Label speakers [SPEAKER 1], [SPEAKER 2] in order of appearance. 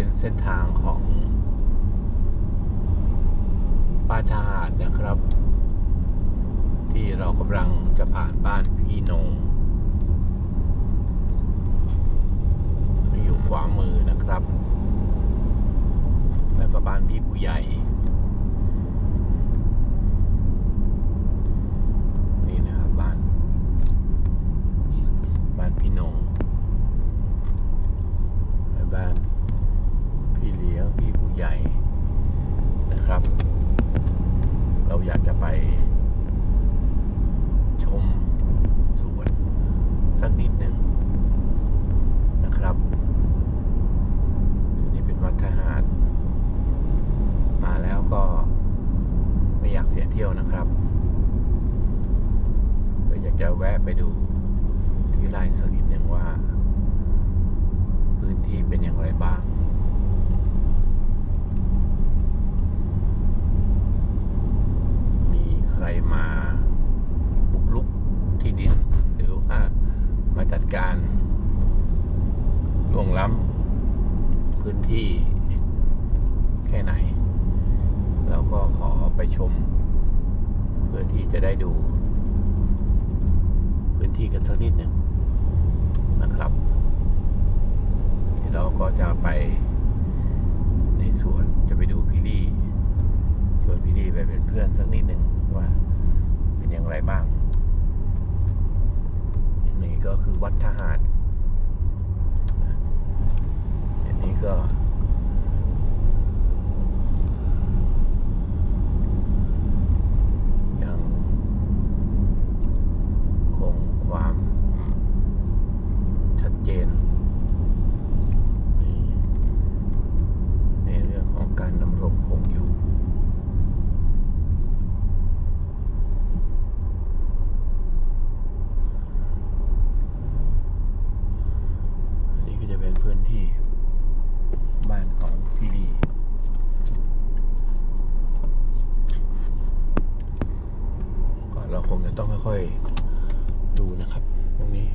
[SPEAKER 1] เป็นเส้นทางของป้านทหารนะครับ ที่เรากำลังจะผ่านบ้านพี่นงที่อยู่ขวามือนะครับ แล้วก็บ้านพี่ผู้ใหญ่ นี่นะครับบ้าน บ้านพี่นงและบ้านพี่เลี้ยงพี่ผู้ ใหญ่นะครับ เราอยากจะไปชมสวนสักนิดหนึ่งนะครับนนี่เป็นวัดทหารมาแล้วก็ไม่อยากเสียเที่ยวนะครับ ก็อยากจะแวะไปดูที่ไร่สักนิดหนึ่งว่า พื้นที่เป็นอย่างไรบ้าง มีใครมาบุกลุกที่ดิน หรือว่ามาจัดการล่ว งล้ำพื้นที่แค่ไหน แล้วก็ขอไปชม เพื่อที่จะได้ดู พื้นที่กันสักนิดหนึ่งนะครับเดี๋ยวเราก็จะไปในสวนจะไปดูพี่ลี่ชวนพี่ลี่ไปเป็นเพื่อนสักนิดหนึ่งว่าเป็นอย่างไรบ้างนี่ก็คือวัดทหารอันนี้ ก็ยังคงความชัดเจนในเรื่องของการดำรงคงอยู่นนี้ก็จะเป็นพื้นที่ บ้านของพี่ลีก็เราคงจะต้องค่อยๆดูนะครับ ตรงนี้